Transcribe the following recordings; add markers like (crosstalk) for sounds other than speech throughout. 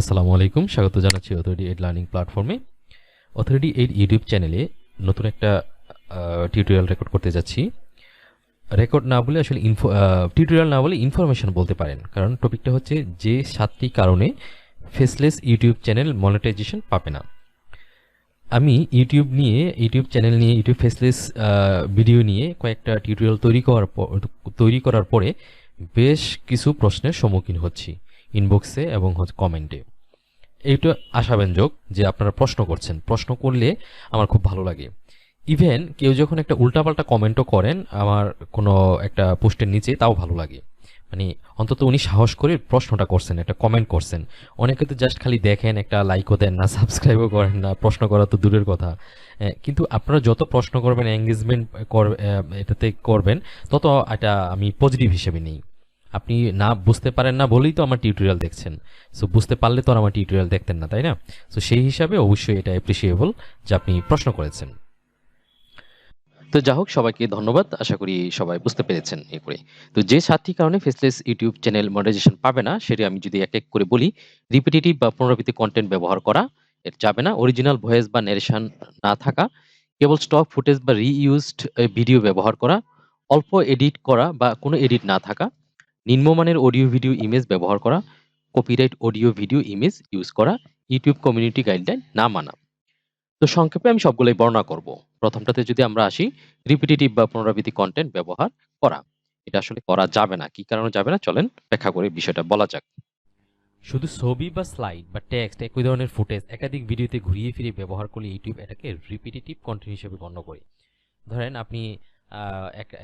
আসসালামু আলাইকুম, স্বাগত জানাচ্ছি অথরিটি এইড লার্নিং প্ল্যাটফর্মে অথরিটি এইড ইউটিউব চ্যানেলে নতুন একটা টিউটোরিয়াল রেকর্ড করতে যাচ্ছি। রেকর্ড না বলে আসলে ইনফো টিউটোরিয়াল না বলে ইনফরমেশন বলতে পারেন। কারণ টপিকটা হচ্ছে যে সাতটি কারণে ফেসলেস ইউটিউব চ্যানেল মনিটাইজেশন পাবে না। আমি ইউটিউব নিয়ে ইউটিউব চ্যানেল নিয়ে ইউটিউব ফেসলেস ভিডিও নিয়ে কয়েকটা টিউটোরিয়াল তৈরি করার তৈরি করার পরে বেশ কিছু প্রশ্নের সম্মুখীন হচ্ছি। ইনবক্সে এবং হচ্ছে কমেন্টে এইটা আশাব্যঞ্জক যে আপনারা প্রশ্ন করছেন। প্রশ্ন করলে আমার খুব ভালো লাগে। ইভেন কেউ যখন একটা উল্টাপাল্টা কমেন্টও করেন, আমার কোনো একটা পোস্টের নিচে তাও ভালো লাগে। মানে অন্তত উনি সাহস করে প্রশ্নটা করছেন, একটা কমেন্ট করছেন। অনেকে তো জাস্ট খালি দেখেন, একটা লাইকও দেন না (laughs) সাবস্ক্রাইবও করেন না, প্রশ্ন করা তো দূরের কথা। কিন্তু আপনারা যত প্রশ্ন করবেন এঙ্গেজমেন্ট এটাতে করবেন, তত এটা আমি পজিটিভ হিসেবে নিই। আপনি না বুঝতে পারেন না বলেই তো আমার টিউটোরিয়াল দেখছেন। সো বুঝতে পারলে তো আর আমার টিউটোরিয়াল দেখতেন না, তাই না? সো সেই হিসাবে অবশ্যই এটা অ্যাপ্রিসিয়েবল যে আপনি প্রশ্ন করেছেন। তো যা হোক, সবাইকে ধন্যবাদ। আশা করি সবাই বুঝতে পেরেছেন এ করে। তো যে সাতটি কারণে ফেসলেস ইউটিউব চ্যানেল মনিটাইজেশন পাবে না, সেটি আমি যদি এক এক করে বলি রিপিটেটিভ বা পুনরাবৃত্তি কন্টেন্ট ব্যবহার করা, এর যাবে না। অরিজিনাল ভয়েস বা ন্যারেশন না থাকা, কেবল স্টক ফুটেজ বা রিইউজড ভিডিও ব্যবহার করা, অল্প এডিট করা বা কোনো এডিট না থাকা নিম্নমানের অডিও ভিডিও ইমেজ ব্যবহার করা copyright audio video image use করা ইউটিউব কমিউনিটি গাইডলাইন না মানা। তো সংক্ষেপে আমি সবগুলোই বর্ণনা করব। প্রথমটাতে যদি আমরা আসি রিপিটেটিভ বা পুনরাবৃত্তি কন্টেন্ট ব্যবহার করা। এটা আসলে করা যাবে না। কি কারণে যাবে না? চলেন ব্যাখ্যা করে বিষয়টা বলা যাক। শুধু ছবি বা স্লাইড বা টেক্সট একই ধরনের ফুটেজ একাধিক ভিডিওতে ঘুরিয়ে ফিরিয়ে ব্যবহার করলে ইউটিউব এটাকে রিপিটেটিভ কন্টেন্ট হিসেবে গণ্য করে। ধরেন আপনি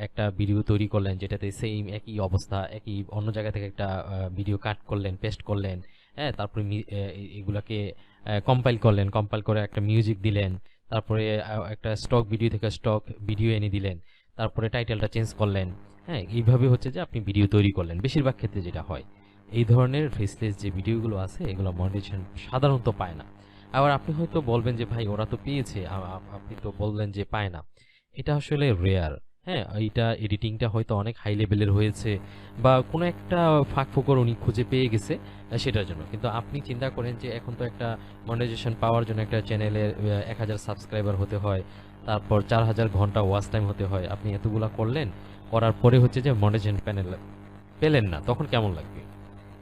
একটা ভিডিও তৈরি করলেন যেটাতে সেম একই অবস্থা, একই অন্য জায়গা থেকে একটা ভিডিও কাট করলেন পেস্ট করলেন হ্যাঁ তারপরে এগুলাকে কম্পাইল করলেন কম্পাইল করে একটা মিউজিক দিলেন, তারপরে একটা স্টক ভিডিও থেকে স্টক ভিডিও এনে দিলেন, তারপরে টাইটেলটা চেঞ্জ করলেন হ্যাঁ এইভাবে হচ্ছে যে আপনি ভিডিও তৈরি করলেন, বেশিরভাগ ক্ষেত্রে যেটা হয়। এই ধরনের ফেসলেস যে ভিডিওগুলো আছে, এগুলো মনিটাইজেশন সাধারণত পায় না। আবার আপনি হয়তো বলবেন যে, ভাই, ওরা তো পেয়েছে। আপনি তো বললেন যে, পায় না। এটা আসলে রেয়ার হ্যাঁ? এইটা এডিটিংটা হয়তো অনেক হাই লেভেলের হয়েছে বা কোনো একটা ফাঁক ফোকর উনি খুঁজে পেয়ে গেছে সেটার জন্য। কিন্তু আপনি চিন্তা করেন যে এখন তো একটা মনিটাইজেশন পাওয়ার জন্য একটা চ্যানেলের এক হাজার সাবস্ক্রাইবার হতে হয়, তারপর চার হাজার ঘণ্টা ওয়াচ টাইম হতে হয়। আপনি এতগুলা করলেন, করার পরে হচ্ছে যে মনিটাইজেশন প্যানেল পেলেন না, তখন কেমন লাগবে?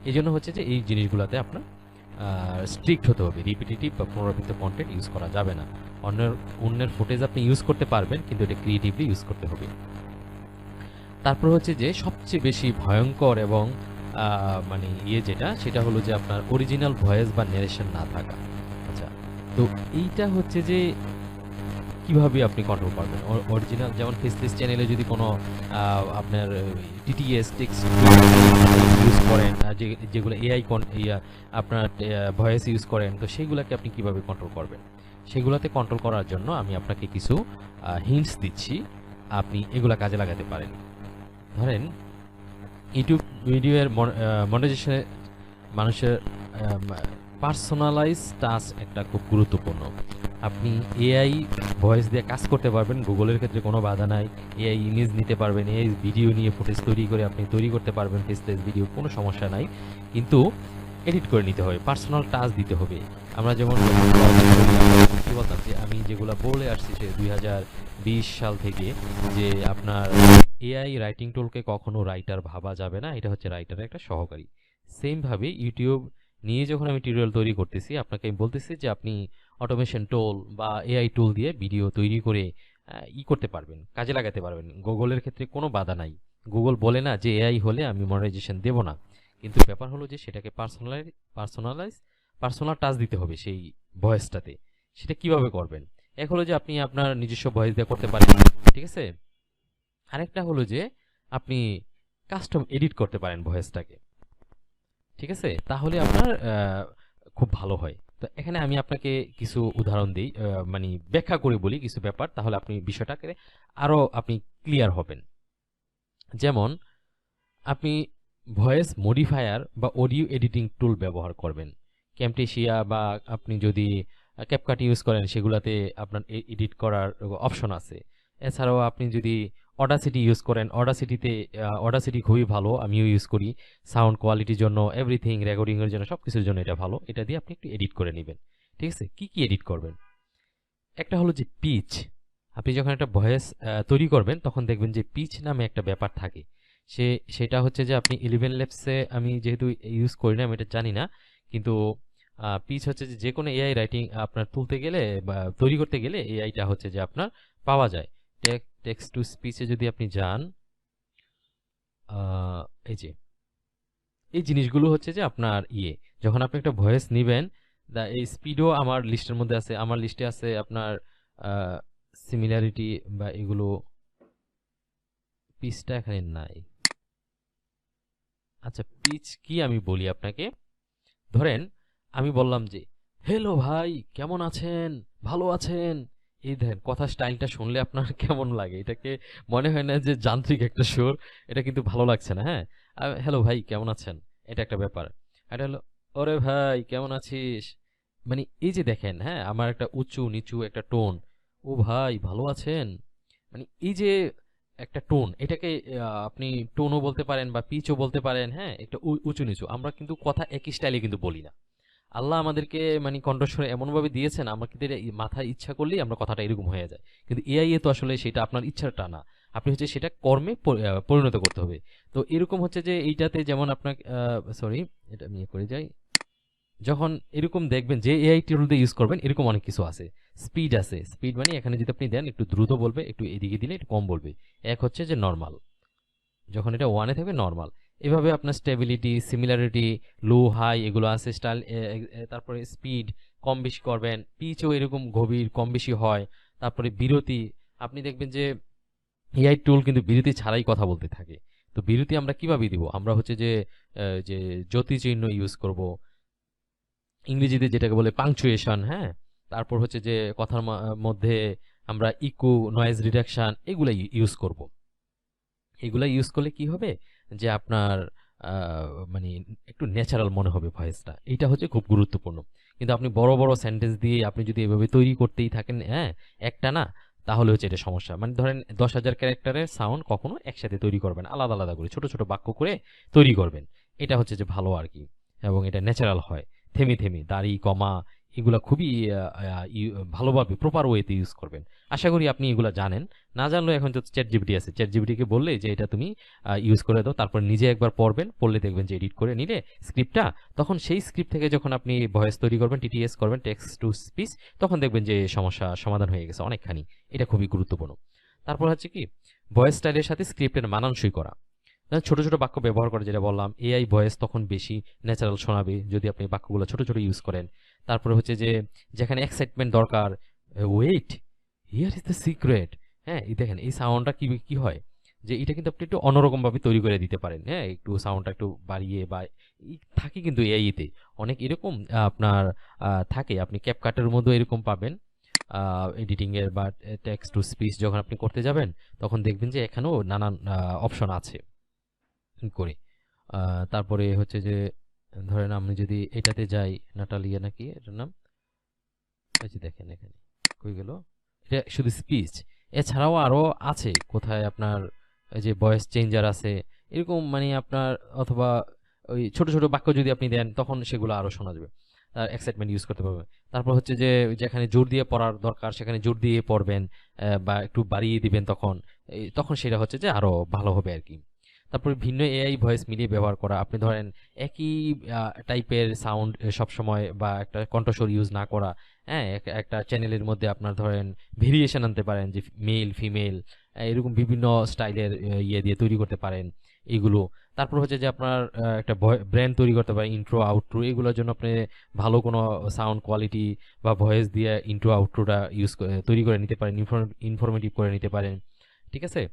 এই জন্য হচ্ছে যে এই জিনিসগুলোতে আপনার স্ট্রিক্ট হতে হবে। রিপিটেটিভ বা পুনরাবৃত্ত কন্টেন্ট ইউজ করা যাবে না। অন্যের অন্যের ফুটেজ আপনি ইউজ করতে পারবেন, কিন্তু এটা ক্রিয়েটিভলি ইউজ করতে হবে। তারপর হচ্ছে যে সবচেয়ে বেশি ভয়ঙ্কর এবং মানে ইয়ে যেটা, সেটা হলো যে আপনার অরিজিনাল ভয়েস বা নেরেশন না থাকা। আচ্ছা তো এইটা হচ্ছে যে কীভাবে আপনি কন্ট্রোল করবেন? অরিজিনাল যেমন ফেসলেস চ্যানেলে যদি কোনো আপনার টিটিএস টেক্সট ইউজ করেন যে, যেগুলো এআই আপনার ভয়েস ইউজ করেন, তো সেগুলোকে আপনি কীভাবে কন্ট্রোল করবেন? সেগুলোতে কন্ট্রোল করার জন্য আমি আপনাকে কিছু হিন্টস দিচ্ছি। আপনি এগুলা কাজে লাগাতে পারেন। ধরেন ইউটিউব ভিডিওর মনিটাইজেশনে মানুষের পার্সোনালাইজ টাচ একটা খুব গুরুত্বপূর্ণ। আপনি এআই ভয়েস দিয়ে কাজ করতে পারবেন গুগলের ক্ষেত্রে কোনো বাধা নাই। এআই ইমেজ নিতে পারবেন এআই ভিডিও নিয়ে ফুটেজ তৈরি করে আপনি তৈরি করতে পারবেন ফেসলেস ভিডিও কোনো সমস্যা নাই। কিন্তু এডিট করে নিতে হবে পার্সোনাল টাচ দিতে হবে। আমরা যেমন কি বলতাম যে আমি যেগুলো বলে আসছি সে দুই হাজার বিশ সাল থেকে যে আপনার এআই রাইটিং টুলকে কখনো রাইটার ভাবা যাবে না, এটা হচ্ছে রাইটারের একটা সহকারী। সেমভাবে ইউটিউব নিয়ে যখন আমি টিউটোরিয়াল তৈরি করতেছি, আপনাকে আমি বলতেছি যে আপনি অটোমেশন টোল বা এআই টুল দিয়ে ভিডিও তৈরি করে ই করতে পারবেন, কাজে লাগাতে পারবেন। গুগলের ক্ষেত্রে কোনো বাধা নাই। গুগল বলে না যে এআই হলে আমি মনিটাইজেশন দেব না। কিন্তু ব্যাপার হলো যে সেটাকে পার্সোনালাইজ পার্সোনালাইজ পার্সোনাল টাচ দিতে হবে সেই ভয়েসটাতে সেটা কীভাবে করবেন? এক হলো যে আপনি আপনার নিজস্ব ভয়েস দিয়ে করতে পারেন, ঠিক আছে? আরেকটা হলো যে আপনি কাস্টম এডিট করতে পারেন ভয়েসটাকে ঠিক আছে? তাহলে আপনার খুব ভালো হয়। তো এখানে আমি আপনাকে কিছু উদাহরণ দিই মানে ব্যাখ্যা করে বলি কিছু ব্যাপার, তাহলে আপনি বিষয়টাকে আরও আপনি ক্লিয়ার হবেন। যেমন, আপনি ভয়েস মডিফায়ার বা অডিও এডিটিং টুল ব্যবহার করবেন। ক্যামটেশিয়া বা আপনি যদি ক্যাপকাট ইউজ করেন, সেগুলাতে আপনার এডিট করার অপশন আছে। এছাড়াও আপনি যদি অডাসিটি ইউজ করেন। অডাসিটিতে অডাসিটি খুবই ভালো, আমিও ইউজ করি। সাউন্ড কোয়ালিটির জন্য এভরিথিং রেকর্ডিংয়ের জন্য সব কিছুর জন্য এটা ভালো। এটা দিয়ে আপনি একটু এডিট করে নেবেন। ঠিক আছে? কি কি এডিট করবেন? একটা হলো যে পিচ আপনি যখন একটা ভয়েস তৈরি করবেন, তখন দেখবেন যে পিচ নামে একটা ব্যাপার থাকে। সে, সেটা হচ্ছে যে আপনি ইলেভেন ল্যাপসে আমি যেহেতু ইউজ করি না, আমি এটা জানি না, কিন্তু পিচ হচ্ছে যে যে কোনো এআই রাইটিং আপনার তুলতে গেলে বা তৈরি করতে গেলে এআইটা হচ্ছে যে আপনার পাওয়া যায়। টেক্সট টু স্পিচে যদি আপনি যান এই যে, এই জিনিসগুলো হচ্ছে যে আপনার ইয়ে যখন আপনি একটা ভয়েস নেবেন দা এই স্পিডও আমার লিস্টের মধ্যে আছে, আমার লিস্টে আছে আপনার সিমিলারিটি বা এগুলো পিচটা এখানে নাই। আচ্ছা পিচ কি আমি বলি আপনাকে? ধরেন, আমি বললাম যে হ্যালো ভাই, কেমন আছেন? ভালো আছেন? এই দেখেন কথা স্টাইলটা শুনলে আপনার (laughs) কেমন লাগে? এটাকে মনে হয় না যে যান্ত্রিক একটা সুর, এটা কিন্তু ভালো লাগছে না হ্যাঁ? হ্যালো ভাই, কেমন আছেন? এটা একটা ব্যাপার। এটা হলো, ওরে ভাই, কেমন আছিস? মানে এই যে দেখেন হ্যাঁ আমার একটা উঁচু নিচু একটা টোন ও ভাই, ভালো আছেন? মানে এই যে একটা টোন এটাকে আপনি টোনও বলতে পারেন বা পিচও বলতে পারেন হ্যাঁ একটা উঁচু নিচু আমরা কিন্তু কথা একই স্টাইলে কিন্তু বলি না। আল্লাহ আমাদেরকে মানে কণ্ঠস্বর এমনভাবে দিয়েছেন এটা মাথায় ইচ্ছা করলেই আমরা কথাটা এরকম হয়ে যায়। কিন্তু এআই এ তো আসলে সেটা আপনার ইচ্ছাটা না। আপনি হচ্ছে সেটা কর্মে পরিণত করতে হবে। তো এরকম হচ্ছে যে এইটাতে যেমন আপনার সরি এটা ইয়ে করে যাই। যখন এরকম দেখবেন যে এআই টুল দিয়ে ইউজ করবেন, এরকম অনেক কিছু আছে। স্পিড আছে। স্পিড মানে এখানে যদি আপনি দেন, একটু দ্রুত বলবে, একটু এদিকে দিলে একটু কম বলবে। এক হচ্ছে যে নর্মাল যখন এটা ওয়ানে থাকবে নর্মাল এভাবে আপনার স্টেবিলিটি সিমিলারিটি লো হাই এগুলো আছে স্টাইল তারপরে স্পিড কম বেশি করবেন পিচও এরকম গভীর, কম বেশি হয়, তারপরে বিরতি, আপনি দেখবেন যে এআই টুল কিন্তু বিরতি ছাড়াই কথা বলতে থাকে। তো বিরতি আমরা কীভাবে দিব? আমরা হচ্ছে যে যে জ্যোতি চিহ্ন ইউজ করব, ইংরেজিতে যেটাকে বলে পাংচুয়েশন হ্যাঁ? তারপর হচ্ছে যে কথার মধ্যে আমরা ইকো নয়েজ রিডাকশন এগুলা ইউজ করব। এগুলা ইউজ করলে কি হবে? যে আপনার মানে একটু ন্যাচারাল মনে হবে ভয়েসটা। এইটা হচ্ছে খুব গুরুত্বপূর্ণ। কিন্তু আপনি বড় বড় সেন্টেন্স দিয়ে আপনি যদি এভাবে তৈরি করতেই থাকেন হ্যাঁ একটা না, তাহলে হচ্ছে এটা সমস্যা। মানে ধরেন দশ হাজার ক্যারেক্টারের সাউন্ড কখনো একসাথে তৈরি করবেন আলাদা আলাদা করে, ছোট ছোট বাক্য করে তৈরি করবেন। এটা হচ্ছে যে ভালো আর কি। এবং এটা ন্যাচারাল হয়। থেমে থেমে, দাড়ি, কমা এগুলা খুবই ভালোভাবে প্রপার ওয়েতে ইউজ করবেন। আশা করি আপনি এগুলা জানেন। না জানলেও এখন তো চ্যাট জিবিটি আছে। চ্যাট জিবিটিকে বললে যে, এটা তুমি ইউজ করে দাও। তারপর নিজে একবার পড়বেন, পড়লে দেখবেন যে এডিট করে নিলে স্ক্রিপ্টটা তখন সেই স্ক্রিপ্ট থেকে যখন আপনি ভয়েস তৈরি করবেন টিটিএস করবেন টেক্সট টু স্পিচ তখন দেখবেন যে, সমস্যা, সমাধান হয়ে গেছে অনেকখানি। এটা খুবই গুরুত্বপূর্ণ। তারপর হচ্ছে কি ভয়েস স্টাইলের সাথে স্ক্রিপ্টের মানানসই করা। ছোট ছোট বাক্য ব্যবহার করে, যেটা বললাম এআই ভয়েস তখন বেশি ন্যাচারাল শোনাবে, যদি আপনি বাক্যগুলো ছোট ছোট ইউজ করেন। তারপরে হচ্ছে যে, যেখানে এক্সাইটমেন্ট দরকার wait here is the secret হ্যাঁ এই দেখেন, এই সাউন্ডটা কী কী হয়? যে, এটা কিন্তু আপনি একটু অন্যরকমভাবে তৈরি করে দিতে পারেন। হ্যাঁ একটু সাউন্ডটা একটু বাড়িয়ে বা থাকে কিন্তু এআইতে অনেক এরকম আপনার থাকে। আপনি ক্যাপকাটের মধ্যে এরকম পাবেন। এডিটিং এর বা টেক্সট টু স্পিচ যখন আপনি করতে যাবেন, তখন দেখবেন যে, এখানেও নানান অপশন আছে। করে। তারপরে হচ্ছে যে ধরেন আমি যদি এটাতে যাই, নাটালিয়া নাকি এটার নাম? এই দেখেন এখানে, কই গেল? এটা শুধু স্পিচ এছাড়াও আরও আছে, কোথায় আপনার যে ভয়েস চেঞ্জার আছে, এরকম মানে আপনার অথবা ওই ছোট ছোট বাক্য যদি আপনি দেন, তখন সেগুলো আরও শোনা যাবে। তার এক্সাইটমেন্ট ইউজ করতে পারবেন। তারপর হচ্ছে যে যেখানে জোর দিয়ে পড়ার দরকার, সেখানে জোর দিয়ে পড়বেন বা একটু বাড়িয়ে দিবেন তখন তখন সেটা হচ্ছে যে আরও ভালো হবে আর কি। তারপরে ভিন্ন এআই ভয়েস মিলিয়ে ব্যবহার করা। আপনি ধরেন, একই টাইপের সাউন্ড সবসময় বা একটা কণ্ঠস্বর ইউজ না করা হ্যাঁ এক- একটা চ্যানেলের মধ্যে আপনার ধরেন ভেরিয়েশন আনতে পারেন যে মেল ফিমেল এরকম বিভিন্ন স্টাইলের ইয়ে দিয়ে তৈরি করতে পারেন এগুলো। তারপর হচ্ছে যে আপনার একটা ব্র্যান্ড তৈরি করতে পারেন ইন্ট্রো আউট্রো এগুলোর জন্য আপনি ভালো কোনো সাউন্ড কোয়ালিটি বা ভয়েস দিয়ে ইন্ট্রো আউট্রোটা ইউজ তৈরি করে নিতে পারেন ইনফরমেটিভ করে নিতে পারেন, ঠিক আছে?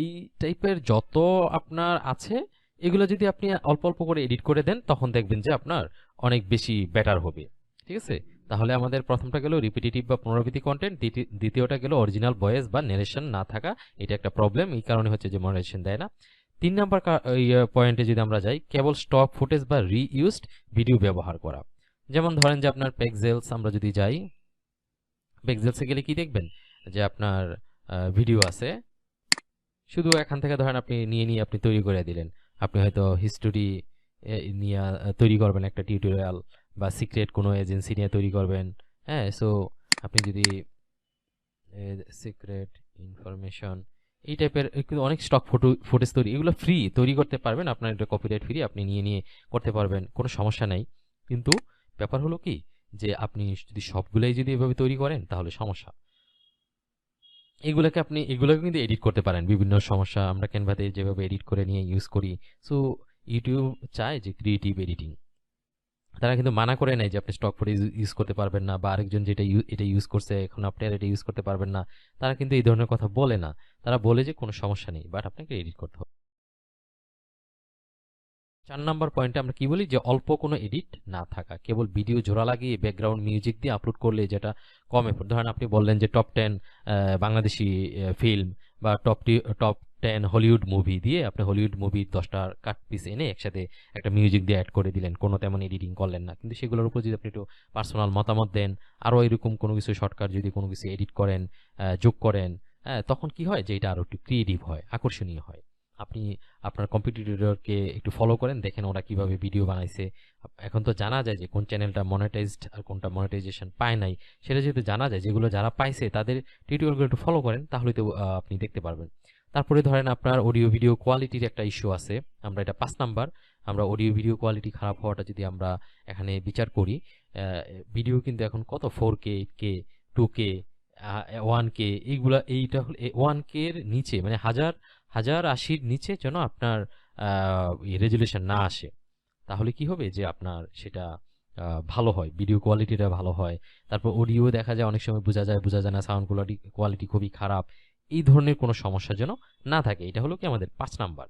এই টাইপের যত আপনার আছে, এগুলো যদি আপনি অল্প অল্প করে এডিট করে দেন, তখন দেখবেন যে আপনার অনেক বেশি বেটার হবে। ঠিক আছে? তাহলে আমাদের প্রথমটা গেল রিপিটেটিভ বা পুনরাবৃত্তি কন্টেন্ট দ্বিতীয়টা গেল অরিজিনাল ভয়েস বা নেরেশন না থাকা, এটা একটা প্রবলেম এই কারণে হচ্ছে যে মনারেশন দেয় না। তিন নাম্বার পয়েন্টে যদি আমরা যাই, কেবল স্টক ফুটেজ বা রিইউজড ভিডিও ব্যবহার করা। যেমন ধরেন যে আপনার পেক্সেলস আমরা যদি যাই পেক্সেলসে গেলে কি দেখবেন? যে আপনার ভিডিও আছে। শুধু এখান থেকে ধরেন আপনি নিয়ে নিয়ে আপনি তৈরি করে দিলেন। আপনি হয়তো হিস্টোরি নিয়ে তৈরি করবেন একটা টিউটোরিয়াল বা সিক্রেট কোনো এজেন্সি নিয়ে তৈরি করবেন। হ্যাঁ সো আপনি যদি সিক্রেট ইনফরমেশন এই টাইপের অনেক স্টক ফটো ফুটেজ তৈরি, এগুলো ফ্রি তৈরি করতে পারবেন। আপনার এটা কপিরাইট ফ্রি আপনি নিয়ে নিয়ে করতে পারবেন, কোনো সমস্যা নাই। কিন্তু ব্যাপার হলো কি? যে আপনি যদি সবগুলোই যদি এভাবে তৈরি করেন, তাহলে সমস্যা। এগুলোকে আপনি, এগুলোকে কিন্তু এডিট করতে পারেন। বিভিন্ন সমস্যা আমরা ক্যানভাতে যেভাবে এডিট করে নিয়ে ইউজ করি। সো ইউটিউব চায় যে ক্রিয়েটিভ এডিটিং তারা কিন্তু মানা করে নেয় যে আপনি স্টক ফুটেজ ইউজ করতে পারবেন না বা আরেকজন যেটা এটা ইউজ করছে, এখন আপনি আর এটা ইউজ করতে পারবেন না। তারা কিন্তু এই ধরনের কথা বলে না। তারা বলে যে কোনো সমস্যা নেই বাট আপনাকে এডিট করতে হবে। চার নাম্বার পয়েন্টে আমরা কি বলি? যে অল্প কোনো এডিট না থাকা। কেবল ভিডিও জোড়া লাগিয়ে ব্যাকগ্রাউন্ড মিউজিক দিয়ে আপলোড করলে যেটা কম ধরেন আপনি বললেন যে টপ টেন বাংলাদেশি ফিল্ম বা top top ten Hollywood movie দিয়ে আপনি হলিউড মুভির দশটা কাট পিস এনে একসাথে একটা মিউজিক দিয়ে অ্যাড করে দিলেন। কোনো তেমন এডিটিং করলেন না। কিন্তু সেগুলোর উপর যদি আপনি একটু পার্সোনাল মতামত দেন, আরও এরকম কোনো কিছু শর্টকাট যদি কোনো কিছু এডিট করেন যোগ করেন হ্যাঁ তখন কি হয়? যে এটা আরও একটু ক্রিয়েটিভ হয়, আকর্ষণীয় হয়। আপনি আপনার কম্পিটিটরকে একটু ফলো করেন, দেখেন ওরা কীভাবে ভিডিও বানাইছে। এখন তো জানা যায় যে কোন চ্যানেলটা মনিটাইজড আর কোনটা মনিটাইজেশন পায় নাই। সেটা যেহেতু জানা যায়, যেগুলো যারা পাইছে, তাদের টিউটোরিয়ালগুলো একটু ফলো করেন, তাহলে তো আপনি দেখতে পারবেন। তারপরে ধরেন আপনার অডিও ভিডিও কোয়ালিটির একটা ইস্যু আছে। আমরা এটা পাঁচ নাম্বার। আমরা অডিও ভিডিও কোয়ালিটি খারাপ হওয়াটা যদি আমরা এখানে বিচার করি ভিডিও কিন্তু এখন কত? Four K K two K one K এইগুলা, এইটা হল ওয়ান কে এর নিচে মানে হাজার হাজার আশির নিচে যেন আপনার রেজুলেশন না আসে। তাহলে কি হবে যে আপনার সেটা ভালো হয় ভিডিও কোয়ালিটিটা ভালো হয়, তারপর অডিও দেখা যায়, অনেক সময় বোঝা যায় বোঝা যায় না সাউন্ড কোয়ালিটি কোয়ালিটি খুবই খারাপ। এই ধরনের কোনো সমস্যা যেন না থাকে। এটা হলো কি আমাদের পাঁচ নাম্বার।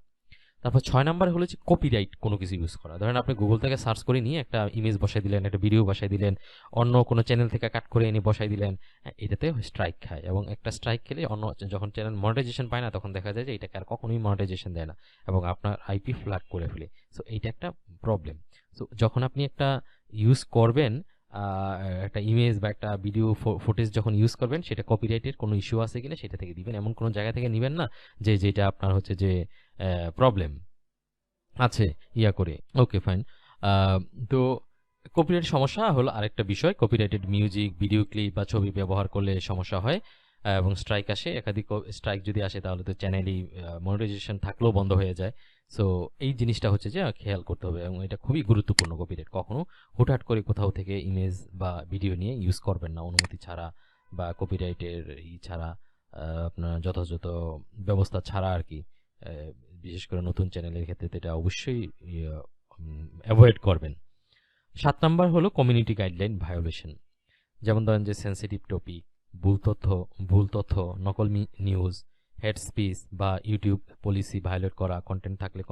তারপর ছয় নাম্বার হলো যে কপিরাইট কোনো কিছু ইউজ করা। ধরেন আপনি গুগল থেকে সার্চ করে নিয়ে একটা ইমেজ বসাই দিলেন একটা ভিডিও বসাই দিলেন অন্য কোনো চ্যানেল থেকে কাট করে এনে বসাই দিলেন হ্যাঁ, এটাতে স্ট্রাইক খায় এবং একটা স্ট্রাইক খেলে অন্য যখন চ্যানেল মনিটাইজেশন পায় না তখন দেখা যায় যে এটাকে আর কখনোই মনিটাইজেশন দেয় না এবং আপনার আইপি ফ্ল্যাগ করে ফেলে। সো এইটা একটা প্রবলেম সো যখন আপনি একটা ইউজ করবেন একটা ইমেজ বা একটা ভিডিও ফুটেজ যখন ইউজ করবেন, সেটা কপিরাইটের কোনো ইস্যু আছে কিনা সেটা থেকে দিবেন। এমন কোনো জায়গা থেকে নেবেন না যে, যেটা আপনার হচ্ছে যে প্রবলেম আছে, ইয়া করে। ওকে ফাইন তো কপিরাইট সমস্যা হলো আরেকটা বিষয়। কপিরাইটেড মিউজিক ভিডিও ক্লিপ বা ছবি ব্যবহার করলে সমস্যা হয়। এবং স্ট্রাইক আসে। একাধিক স্ট্রাইক যদি আসে, তাহলে তো চ্যানেলই মনিটাইজেশন থাকলেও বন্ধ হয়ে যায়। সো এই জিনিসটা হচ্ছে যে খেয়াল করতে হবে এবং এটা খুবই গুরুত্বপূর্ণ কপিরাইট কখনো হুটহাট করে কোথাও থেকে ইমেজ বা ভিডিও নিয়ে ইউজ করবেন না। অনুমতি ছাড়া বা কপিরাইটের ই ছাড়া আপনার যথাযথ ব্যবস্থা ছাড়া আর কি। বিশেষ করে নতুন চ্যানেলের ক্ষেত্রে এটা অবশ্যই অ্যাভয়েড করবেন। সাত নাম্বার হলো কমিউনিটি গাইডলাইন ভায়োলেশন যেমন ধরেন যে সেন্সিটিভ টপিক ভুল তথ্য ভুল তথ্য, নকল নিউজ হেড স্পিচ বা ইউটিউব পলিসি ভায়োলেট করা কন্টেন্ট থাকলে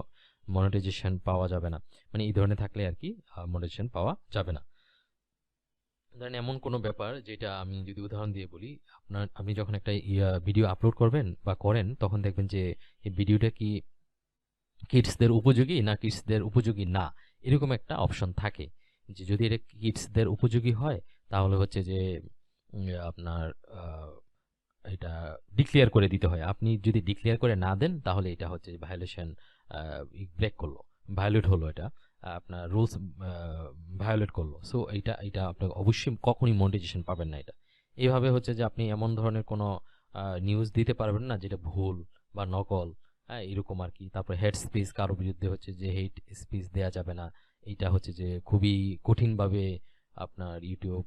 মনিটাইজেশন পাওয়া যাবে না। মানে এই ধরনের থাকলে আর কি মনিটাইজেশন পাওয়া যাবে না। ধরেন এমন কোনো ব্যাপার যেটা আমি যদি উদাহরণ দিয়ে বলি, আপনার, আপনি যখন একটা ইয়া ভিডিও আপলোড করবেন বা করেন, তখন দেখবেন যে এই ভিডিওটা কি কিডসদের উপযোগী না কিডসদের উপযোগী? না, এরকম একটা অপশন থাকে। যে যদি এটা কিডসদের উপযোগী হয়, তাহলে হচ্ছে যে আপনার এটা ডিক্লেয়ার করে দিতে হয়। আপনি যদি ডিক্লেয়ার করে না দেন, তাহলে এটা হচ্ছে ভায়োলেশন ব্রেক করল ভায়োলেট হলো এটা, আপনার রুলস ভায়োলেট করল। সো এইটা এটা আপনাকে অবশ্যই কখনই মনিটাইজেশন পাবেন না এটা। এইভাবে হচ্ছে যে আপনি এমন ধরনের কোনো নিউজ দিতে পারবেন না যেটা ভুল বা নকল হ্যাঁ এরকম আর কি। তারপরে হেড স্পিচ কারও বিরুদ্ধে হচ্ছে যে হেড স্পিচ দেওয়া যাবে না। এইটা হচ্ছে যে খুবই কঠিনভাবে আপনার ইউটিউব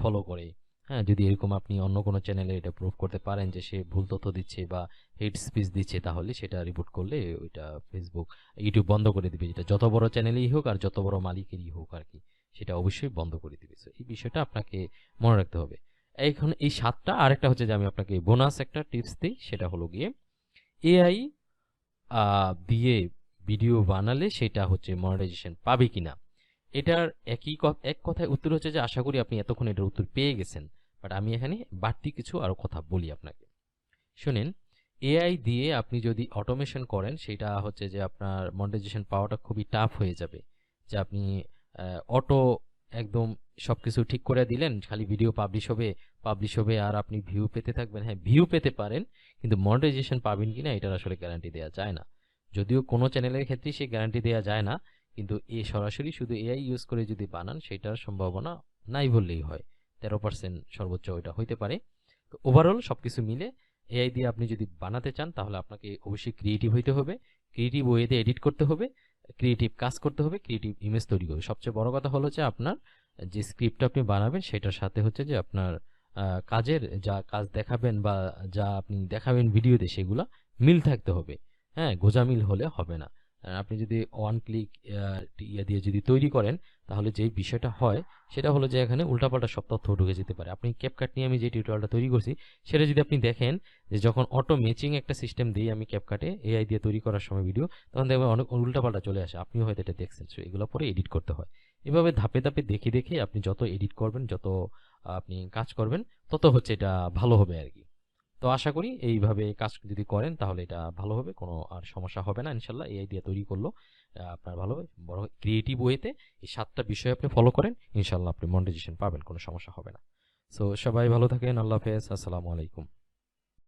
ফলো করে। হ্যাঁ যদি এরকম আপনি অন্য কোনো চ্যানেলে এটা প্রুভ করতে পারেন যে সে ভুল তথ্য দিচ্ছে বা হেড স্পিচ দিচ্ছে তাহলে সেটা রিপোর্ট করলে ওইটা ফেসবুক ইউটিউব বন্ধ করে দিবে। যেটা যত বড় চ্যানেলেই হোক আর যত বড় মালিকেরই হোক আর কি সেটা অবশ্যই বন্ধ করে দিবে। So, এই বিষয়টা আপনাকে মনে রাখতে হবে। এখন এই সাতটা আরেকটা হচ্ছে যে আমি আপনাকে বোনাস একটা টিপস দিই সেটা হলো গিয়ে এআই দিয়ে ভিডিও বানালে সেটা হচ্ছে মনিটাইজেশন পাবে কিনা। এটার একই এক কথায় উত্তর হচ্ছে যে আশা করি আপনি এতক্ষণ এটার উত্তর পেয়ে গেছেন। বাট আমি এখানে বাড়তি কিছু আরও কথা বলি আপনাকে। শুনেন এআই দিয়ে আপনি যদি অটোমেশন করেন, সেটা হচ্ছে যে আপনার মনিটাইজেশন পাওয়াটা খুবই টাফ হয়ে যাবে। যে আপনি অটো একদম সব কিছু ঠিক করে দিলেন, খালি ভিডিও পাবলিশ হবে পাবলিশ হবে, আর আপনি ভিউ পেতে থাকবেন। হ্যাঁ ভিউ পেতে পারেন, কিন্তু মনিটাইজেশন পাবেন কি না এটার আসলে গ্যারান্টি দেওয়া যায় না। যদিও কোনো চ্যানেলের ক্ষেত্রে সেই গ্যারান্টি দেওয়া যায় না কিন্তু এ সরাসরি শুধু এআই ইউজ করে যদি বানান, সেটার সম্ভাবনা নাই বললেই হয়। তেরো পার্সেন্ট সর্বোচ্চ ওইটা হইতে পারে। তো ওভারঅল সব কিছু মিলে এআই দিয়ে আপনি যদি বানাতে চান, তাহলে আপনাকে অবশ্যই ক্রিয়েটিভ হইতে হবে। ক্রিয়েটিভ ওয়েতে এডিট করতে হবে ক্রিয়েটিভ কাজ করতে হবে ক্রিয়েটিভ ইমেজ তৈরি করবে সবচেয়ে বড় কথা হলো যে আপনার যে স্ক্রিপ্টটা আপনি বানাবেন, সেটার সাথে হচ্ছে যে আপনার কাজের যা কাজ দেখাবেন বা যা আপনি দেখাবেন ভিডিওতে সেগুলা মিল থাকতে হবে। হ্যাঁ গোজামিল হলে হবে না। আপনি যদি ওয়ান ক্লিক ইয়ে দিয়ে যদি তৈরি করেন, তাহলে যে বিষয়টা হয়, সেটা হলো যে এখানে উল্টাপাল্টা সব তথ্য ঢুকে যেতে পারে। আপনি ক্যাপকাট নিয়ে আমি যে টিউটোরিয়ালটা তৈরি করছি, সেটা যদি আপনি দেখেন যে যখন অটো ম্যাচিং একটা সিস্টেম দিই আমি ক্যাপকাটে এআই দিয়ে তৈরি করার সময় ভিডিও তখন দেখবেন অনেক উল্টাপাল্টা চলে আসে। আপনিও হয়তো এটা দেখছেন। সো এগুলো পরে এডিট করতে হয়। এভাবে ধাপে ধাপে দেখে দেখে আপনি যত এডিট করবেন, যত আপনি কাজ করবেন, তত হচ্ছে এটা ভালো হবে আর কি। তো আশা করি এইভাবে কাজ যদি করেন তাহলে এটা ভালো হবে, কোনো আর সমস্যা হবে না, ইনশাল্লাহ এই আইডিয়া তৈরি করল। আপনার ভালো বড় ক্রিয়েটিভ ওয়েতে এই সাতটা বিষয় আপনি ফলো করেন, ইনশাল্লাহ আপনি মনিটাইজেশন পাবেন, কোনো সমস্যা হবে না। সো সবাই ভালো থাকেন, আল্লাহ হাফেজ, আসসালামু আলাইকুম।